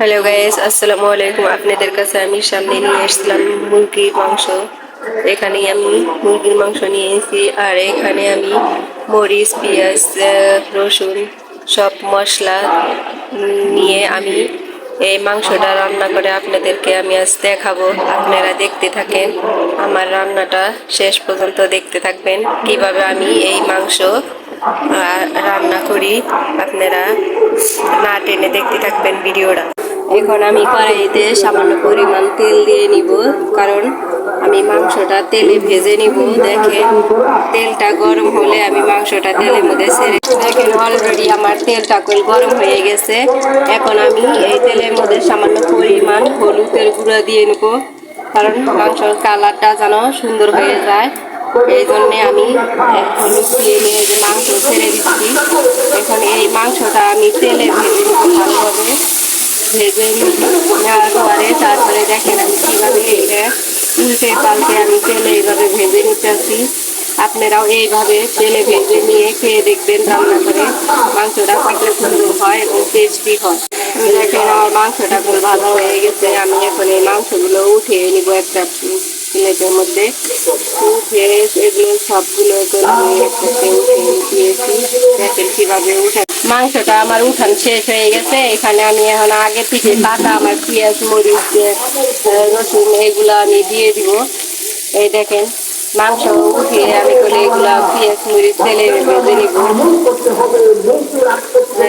Hello guys আসসালামু আলাইকুম আপনাদের কাছে আমি সামনে নিয়ে এসেছিলাম মুরগির মাংস এখানে আমি মুরগির মাংস নিয়ে এসেছি আর এখানে আমি মরিচ পেঁয়াজ রসুন সব মশলা নিয়ে আমি এই মাংসটা রান্না করে আপনাদেরকে আমি আজ দেখাবো। আপনারা দেখতে থাকেন। আমার রান্নাটা শেষ পর্যন্ত দেখতে থাকবেন। কীভাবে আমি এই মাংস রান্না করি, আপনারা না টেনে দেখতে থাকবেন ভিডিওটা। এখন আমি কড়াইতে সামান্য পরিমাণ তেল দিয়ে নিব, কারণ আমি মাংসটা তেলে ভেজে নিব। দেখেন, তেলটা গরম হলে আমি মাংসটা তেলের মধ্যে ছেড়ে দেখেন অলরেডি আমার তেলটা কল গরম হয়ে গেছে। এখন আমি এই তেলের মধ্যে সামান্য পরিমাণ হলুদের গুঁড়া দিয়ে নেব, কারণ মাংসর কালারটা যেন সুন্দর হয়ে যায়। এই জন্যে আমি হলুদ দিয়ে নিয়ে যে মাংস ছেড়ে দিচ্ছি। এখন এই মাংসটা আমি তেলে ভেজে নেব ভালোভাবে। ভেজে নেওয়ার পরে তারপরে দেখেন আমি কীভাবে এটা উল্টে পাল্টে আমি তেলে এইভাবে ভেজে নিতেছি আপনারাও এইভাবে তেলে ভেজে নিয়ে খেয়ে দেখবেন রান্না করে মাংসটা কত সুন্দর হয় এবং টেস্টি হয় দেখেন আমার মাংসটা খুব ভালো হয়ে গেছে আমি এখন এই মাংসগুলো উঠিয়ে নিব একটা প্লেটের মধ্যে উঠে এগুলো সবগুলো এখন আমি একসাথে উঠিয়ে দিয়েছি দেখেন কীভাবে উঠে মাংসটা আমার উঠান শেষ হয়ে গেছে। এখানে আমি এখন আগে থেকে কাটা আমার পেঁয়াজ, মরিচ রসুন, এগুলো আমি দিয়ে দিব। এই দেখেন, মাংস উঠিয়ে আমি করে এগুলো পেঁয়াজ, মরিচ, তেলে ভেজে নিব।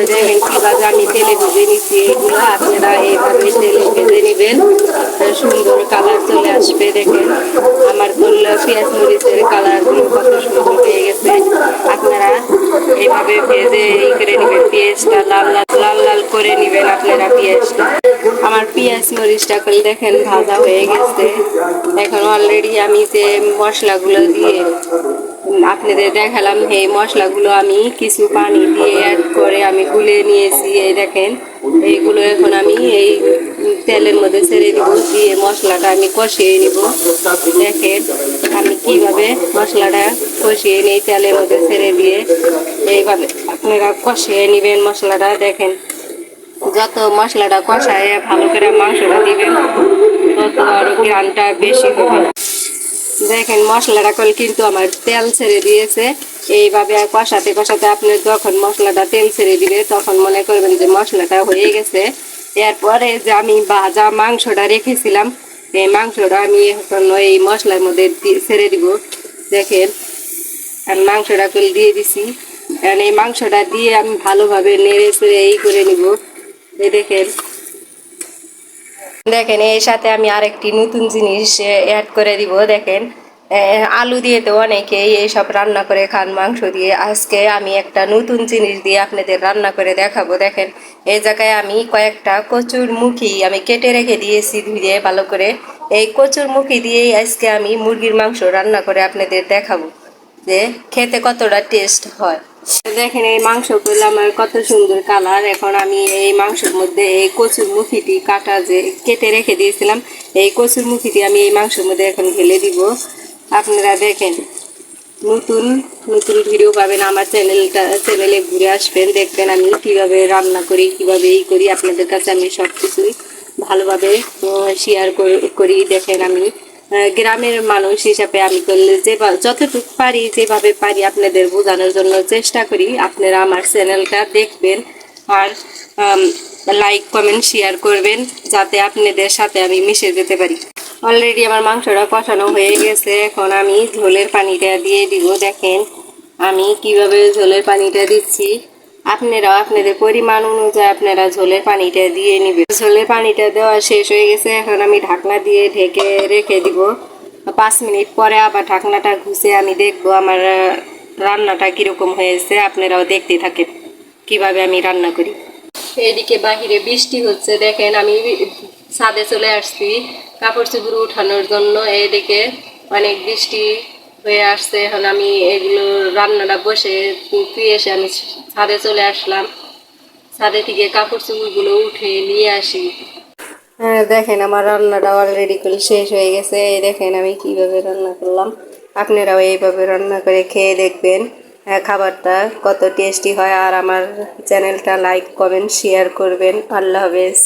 দেখেন কীভাবে আমি তেলে ভেজে নিচ্ছি এগুলো। আপনারা এইভাবে তেলে ভেজে নেবেন। সুন্দর কালার চলে আসবে, দেখেন। আমার পেঁয়াজ, মরিচের কালারগুলো কত সুন্দর। এইভাবে ভেজে এই করে নেবেন পেঁয়াজটা লাল লাল লাল লাল করে নেবেন আপনারা পেঁয়াজটা। আমার পেঁয়াজ মরিচটা করে দেখেন, ভাজা হয়ে গেছে। এখন অলরেডি আমি যে মশলাগুলো দিয়ে আপনাদের দেখালাম এই মশলাগুলো আমি কিছু পানি দিয়ে অ্যাড করে আমি গুলে নিয়েছি, এই দেখেন। এইগুলো এখন আমি এই তেলের মধ্যে ছেড়ে দিব, দিয়ে মশলাটা আমি কষিয়ে নিব। দেখেন আমি কীভাবে মশলাটা কষিয়ে নিই, তেলের মধ্যে ছেড়ে দিয়ে। এইভাবে আপনারা কষিয়ে নেবেন মশলাটা, দেখেন। যত মশলাটা কষায়, ভালো করে মাংসটা দিবেন, তত আরও গ্রানটা বেশি হবে। দেখেন মশলাটা কল কিন্তু আমার তেল ছেড়ে দিয়েছে। এইভাবে কষাতে কষাতে আপনি যখন মশলাটা তেল ছেড়ে দিবে, তখন মনে করবেন যে মশলাটা হয়ে গেছে। এরপরে যে আমি ভাজা মাংসটা রেখেছিলাম, এই মাংসটা আমি এখন এই মশলার মধ্যে ছেড়ে দিব। দেখেন, আর মাংসটা কল দিয়ে দিছি। এই মাংসটা দিয়ে আমি ভালোভাবে নেড়ে ছেড়ে এই করে নিব। এই দেখেন দেখেন, এর সাথে আমি আরেকটি নতুন জিনিস অ্যাড করে দিব, দেখেন। আলু দিয়ে তো অনেকেই এইসব রান্না করে খান, মাংস দিয়ে। আজকে আমি একটা নতুন জিনিস দিয়ে আপনাদের রান্না করে দেখাবো, দেখেন। এই জায়গায় আমি কয়েকটা কচুর মুখি আমি কেটে রেখে দিয়েছি ধুয়ে ভালো করে। এই কচুর মুখি দিয়েই আজকে আমি মুরগির মাংস রান্না করে আপনাদের দেখাবো যে খেতে কতটা টেস্ট হয়। দেখেন, এই মাংসগুলো আমার কত সুন্দর কালার। এখন আমি এই মাংসের মধ্যে এই কচুর মুখিটি কাটা যে কেটে রেখে দিয়েছিলাম, এই কচুর মুখিটি আমি এই মাংসের মধ্যে এখন ঢেলে দিব। আপনারা দেখেন, নতুন নতুন ভিডিও পাবেন আমার চ্যানেলটা, চ্যানেলে ঘুরে আসবেন, দেখবেন আমি কীভাবে রান্না করি, কীভাবে এই করি। আপনাদের কাছে আমি সব কিছুই ভালোভাবে শেয়ার করি। দেখেন আমি গ্রামের মানুষ হিসাবে আমি করলে যে যতটুকু পারি, যেভাবে পারি আপনাদের বোঝানোর জন্য চেষ্টা করি। আপনারা আমার চ্যানেলটা দেখবেন আর লাইক কমেন্ট শেয়ার করবেন, যাতে আপনাদের সাথে আমি মিশে যেতে পারি। অলরেডি আমার মাংসটা কষানো হয়ে গেছে। এখন আমি ঝোলের পানিটা দিয়ে দিব। দেখেন, আমি কীভাবে ঝোলের পানিটা দিচ্ছি। আপনারাও আপনাদের পরিমাণ অনুযায়ী আপনারা ঝোলের পানিটা দিয়ে নেবেন। ঝোলের পানিটা দেওয়া শেষ হয়ে গেছে, এখন আমি ঢাকনা দিয়ে ঢেকে রেখে দিব। পাঁচ মিনিট পরে আবার ঢাকনাটা ঘুষে আমি দেখব আমার রান্নাটা কীরকম হয়েছে, আপনারাও দেখতে থাকেন কীভাবে আমি রান্না করি। এদিকে বাহিরে বৃষ্টি হচ্ছে, দেখেন আমি ছাদে চলে আসছি কাপড় চোপড় উঠানোর জন্য। এদিকে অনেক বৃষ্টি হয়ে আসছে এখন আমি এগুলো রান্নাটা বসে তুই এসে আমি ছাদে চলে আসলাম। ছাদে থেকে কাপড় চোপড়গুলো উঠে নিয়ে আসি। হ্যাঁ দেখেন আমার রান্নাটা অলরেডি করে শেষ হয়ে গেছে। দেখেন আমি কীভাবে রান্না করলাম। আপনারাও এইভাবে রান্না করে খেয়ে দেখবেন হ্যাঁ, খাবারটা কত টেস্টি হয়। আর আমার চ্যানেলটা লাইক কমেন্ট শেয়ার করবেন। আল্লাহ হাফেজ।